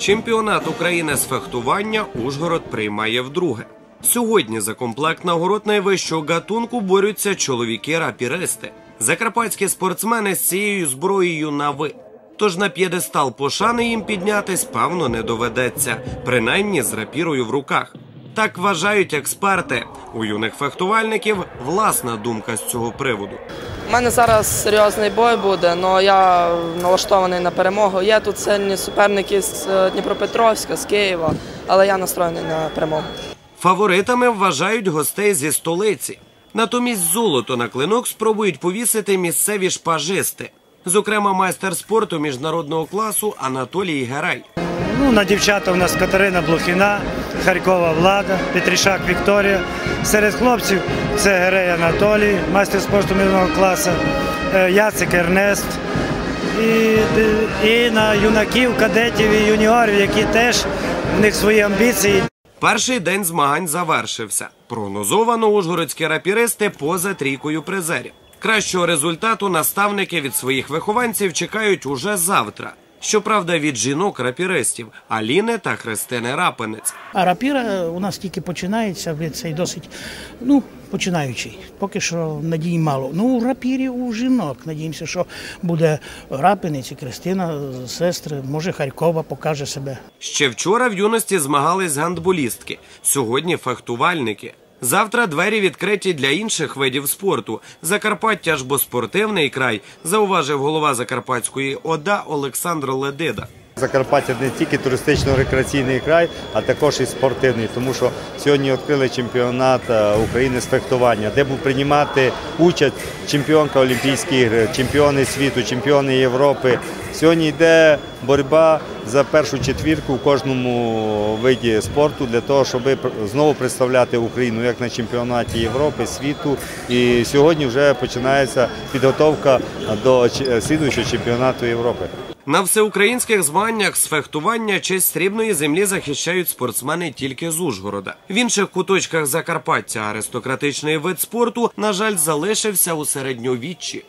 Чемпіонат України з фехтування Ужгород приймає вдруге. Сьогодні за комплект нагород найвищого гатунку борються чоловіки-рапіристи. Закарпатські спортсмени з цією зброєю на ви. Тож на п'єдестал пошани їм піднятись, певно, не доведеться, принаймні з рапірою в руках. Так вважають експерти. У юних фехтувальників власна думка з цього приводу. У мене зараз серйозний бой буде, але я налаштований на перемогу. Є тут сильні суперники з е, Дніпропетровська, з Києва, але я настроєний на перемогу. Фаворитами вважають гостей зі столиці. Натомість золото на клинок спробують повісити місцеві шпажисти, зокрема майстер спорту міжнародного класу Анатолій Герай. Ну, на дівчата у нас Катерина Блохіна, Харкова Влада, Петрішак Вікторія. Серед хлопців це Герей Анатолій, майстер спорту міжнародного класу, е, Яцик Ернест. І, і на юнаків, кадетів і юніорів, які теж в них свої амбіції. Перший день змагань завершився. Прогнозовано ужгородські рапіристи поза трійкою призерів. Кращого результату наставники від своїх вихованців чекають уже завтра. Щоправда, від жінок рапіристів Аліни та Христини Рапинець. А рапіра у нас тільки починається, цей досить ну, починаючий. Поки що надій мало. Ну, у рапірі у жінок. Надіємося, що буде рапинець і Кристина, сестри, може Харкова покаже себе. Ще вчора в юності змагались гандболістки, сьогодні фехтувальники. Завтра двері відкриті для інших видів спорту. Закарпаття ж бо спортивний край, зауважив голова Закарпатської ОДА Олександр Ледида. Закарпаття не тільки туристично-рекреаційний край, а також і спортивний, тому що сьогодні відкрили чемпіонат е, України з фехтування, де буде приймати участь чемпіонка Олімпійських ігор, чемпіони світу, чемпіони Європи. Сьогодні йде боротьба за першу четвірку в кожному виді спорту для того, щоб знову представляти Україну як на чемпіонаті Європи, світу. І сьогодні вже починається підготовка до слідуючого чемпіонату Європи. На всеукраїнських змаганнях з фехтування честь срібної землі захищають спортсмени тільки з Ужгорода. В інших куточках Закарпаття аристократичний вид спорту, на жаль, залишився у середньовіччі.